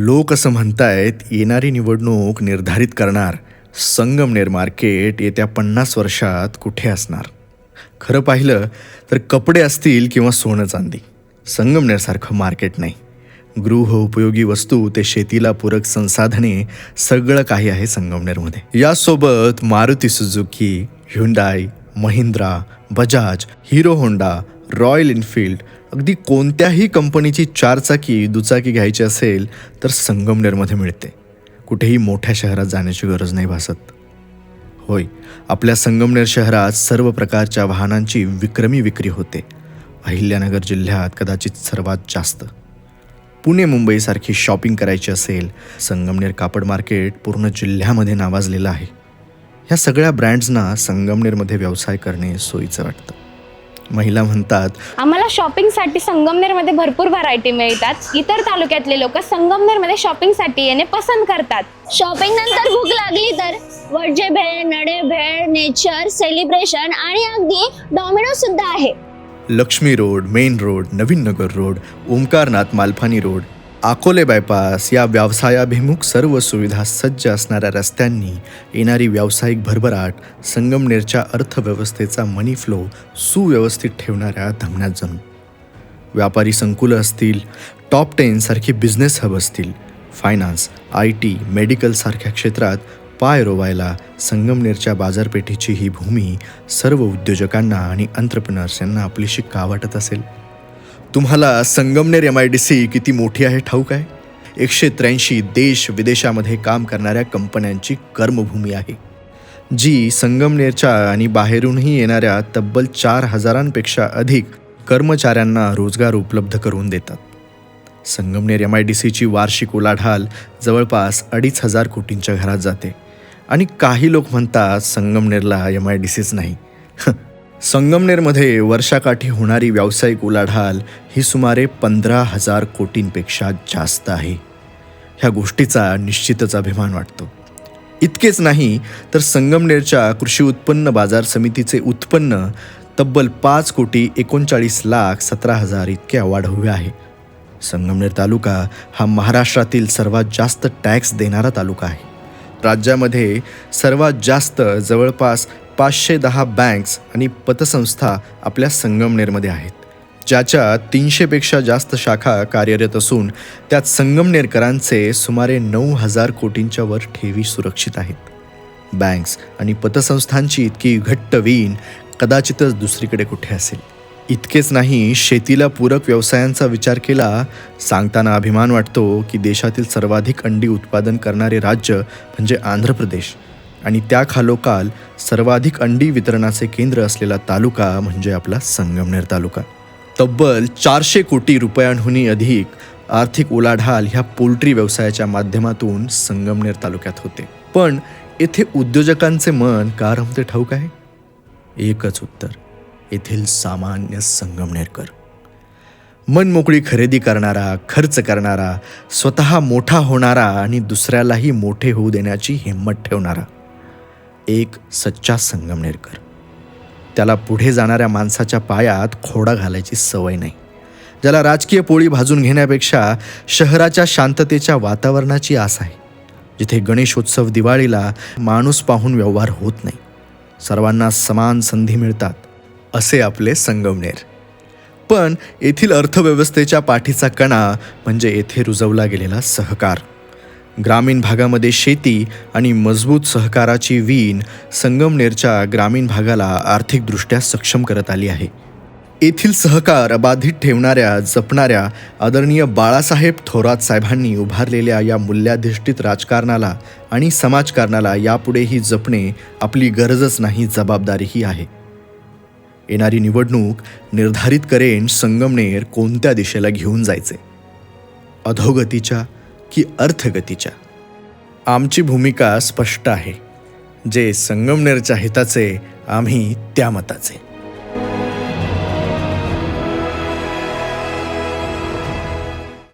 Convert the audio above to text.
लोक असं म्हणतायत येणारी निवडणूक निर्धारित करणार. संगमनेर मार्केट येत्या पन्नास वर्षात कुठे असणार? खरं पाहिलं तर कपडे असतील किंवा सोनं चांदी. संगमनेरसारखं मार्केट नाही. गृह उपयोगी वस्तू ते शेतीला पूरक संसाधने सगळं काही आहे संगमनेरमध्ये यासोबत Maruti Suzuki Hyundai Mahindra Bajaj Hero Honda Royal Enfield अगदी कोणत्याही कंपनीची चारचाकी दुचाकी घ्यायची असेल तर संगमनेरमध्ये मिळते. कुठेही मोठ्या शहरात जाण्याची गरज नाही भासत. होय आपल्या संगमनेर शहरात सर्व प्रकारच्या वाहनांची विक्रमी विक्री होते. अहिल्यानगर जिल्ह्यात कदाचित सर्वात जास्त. पुणे मुंबईसारखी शॉपिंग करायची असेल संगमनेर कापड मार्केट पूर्ण जिल्ह्यामध्ये नावाजलेलं आहे. ह्या सगळ्या ब्रँड्सना संगमनेरमध्ये व्यवसाय करणे सोयीचं वाटतं. महिला म्हणतात आम्हाला शॉपिंगसाठी संगमनेरमध्ये भरपूर व्हरायटी मिळतात. इतर तालुक्यातले लोक संगमनेरमध्ये शॉपिंगसाठी येणे पसंत करतात. शॉपिंग नंतर भूक लागली तर वडजे भेळ नडे भेळ नेचर सेलिब्रेशन आणि अगदी डॉमिनो सुद्धा आहे. Lakshmi road main road Navin Nagar road Omkarnath Malpani road Akole bypass या व्यवसायाभिमुख सर्व सुविधा सज्ज असणाऱ्या रस्त्यांनी येणारी व्यावसायिक भरभराट संगमनेरच्या अर्थव्यवस्थेचा मनी फ्लो सुव्यवस्थित ठेवणाऱ्या धमन्यात जणू. व्यापारी संकुलं असतील टॉप टेनसारखी बिझनेस हब असतील फायनान्स आय टी मेडिकलसारख्या क्षेत्रात पाय रोवायला संगमनेरच्या बाजारपेठेची ही भूमी सर्व उद्योजकांना आणि अंतरप्रनर्स यांना आपलीशी का वाटत असेल? तुम्हाला Sangamner M I D C किती मोठी आहे ठाऊक आहे एकशे त्र्याऐंशी देश विदेशामध्ये काम करणाऱ्या कंपन्यांची कर्मभूमी आहे. जी संगमनेरच्या आणि बाहेरूनही येणाऱ्या तब्बल चार हजारांपेक्षा अधिक कर्मचाऱ्यांना रोजगार उपलब्ध करून देतात. संगमनेर एम आय डी सीची वार्षिक उलाढाल जवळपास अडीच हजार कोटींच्या घरात जाते. आणि काही लोक म्हणतात संगमनेरला एम आय डी सीच नाही. संगमनेरमध्ये वर्षाकाठी होणारी व्यावसायिक उलाढाल ही सुमारे पंधरा हजार कोटींपेक्षा जास्त आहे. ह्या गोष्टीचा निश्चितच अभिमान वाटतो. इतकेच नाही तर संगमनेरच्या कृषी उत्पन्न बाजार समितीचे उत्पन्न तब्बल पाच कोटी एकोणचाळीस लाख सतरा हजार इतके वाढवले आहे. संगमनेर तालुका हा महाराष्ट्रातील सर्वात जास्त टॅक्स देणारा तालुका आहे. राज्यामध्ये सर्वात जास्त जवळपास पाचशे दहा बँक्स आणि पतसंस्था आपल्या संगमनेरमध्ये आहेत. ज्याच्या तीनशेपेक्षा जास्त शाखा कार्यरत असून त्यात संगमनेरकरांचे सुमारे नऊ हजार कोटींच्या वर ठेवी सुरक्षित आहेत. बँक्स आणि पतसंस्थांची इतकी घट्ट वीण कदाचितच दुसरीकडे कुठे असेल. इतकेच नाही शेतीला पूरक व्यवसायांचा विचार केला सांगताना अभिमान वाटतो की देशातील सर्वाधिक अंडी उत्पादन करणारे राज्य म्हणजे आंध्र प्रदेश. आणि त्या खालोखाल सर्वाधिक अंडी वितरणाचे केंद्र असलेला तालुका म्हणजे आपला संगमनेर तालुका. तब्बल चारशे कोटी रुपयांहूनही अधिक आर्थिक उलाढाल ह्या पोल्ट्री व्यवसायाच्या माध्यमातून संगमनेर तालुक्यात होते. पण येथे उद्योजकांचे मन का रमते ठाऊक आहे? एकच उत्तर येथील सामान्य संगमनेरकर. मनमोकळी खरेदी करणारा खर्च करणारा स्वतः मोठा होणारा आणि दुसऱ्यालाही मोठे होऊ देण्याची हिंमत ठेवणारा. एक सच्चा संगमनेरकर. त्याला पुढे जाणाऱ्या माणसाच्या पायात खोडा घालायची सवय नाही. ज्याला राजकीय पोळी भाजून घेण्यापेक्षा शहराच्या शांततेच्या वातावरणाची आस आहे. जिथे गणेशोत्सव दिवाळीला माणूस पाहून व्यवहार होत नाही. सर्वांना समान संधी मिळतात असे आपले संगमनेर. पण येथील अर्थव्यवस्थेच्या पाठीचा कणा म्हणजे येथे रुजवला गेलेला सहकार. ग्रामीण भागामध्ये शेती आणि मजबूत सहकाराची वीण संगमनेरच्या ग्रामीण भागाला आर्थिकदृष्ट्या सक्षम करत आली आहे. येथील सहकार अबाधित ठेवणाऱ्या जपणाऱ्या आदरणीय बाळासाहेब थोरात साहेबांनी उभारलेल्या या मूल्याधिष्ठित राजकारणाला आणि समाजकारणाला यापुढेही जपणे आपली गरजच नाही जबाबदारीही आहे. येणारी निवडणूक निर्धारित करेन संगमनेर कोणत्या दिशेला घेऊन जायचे. अधोगतीच्या की अर्थगतीच्या. आमची भूमिका स्पष्ट आहे. जे संगमनेरच्या हिताचे आम्ही त्या मताचे.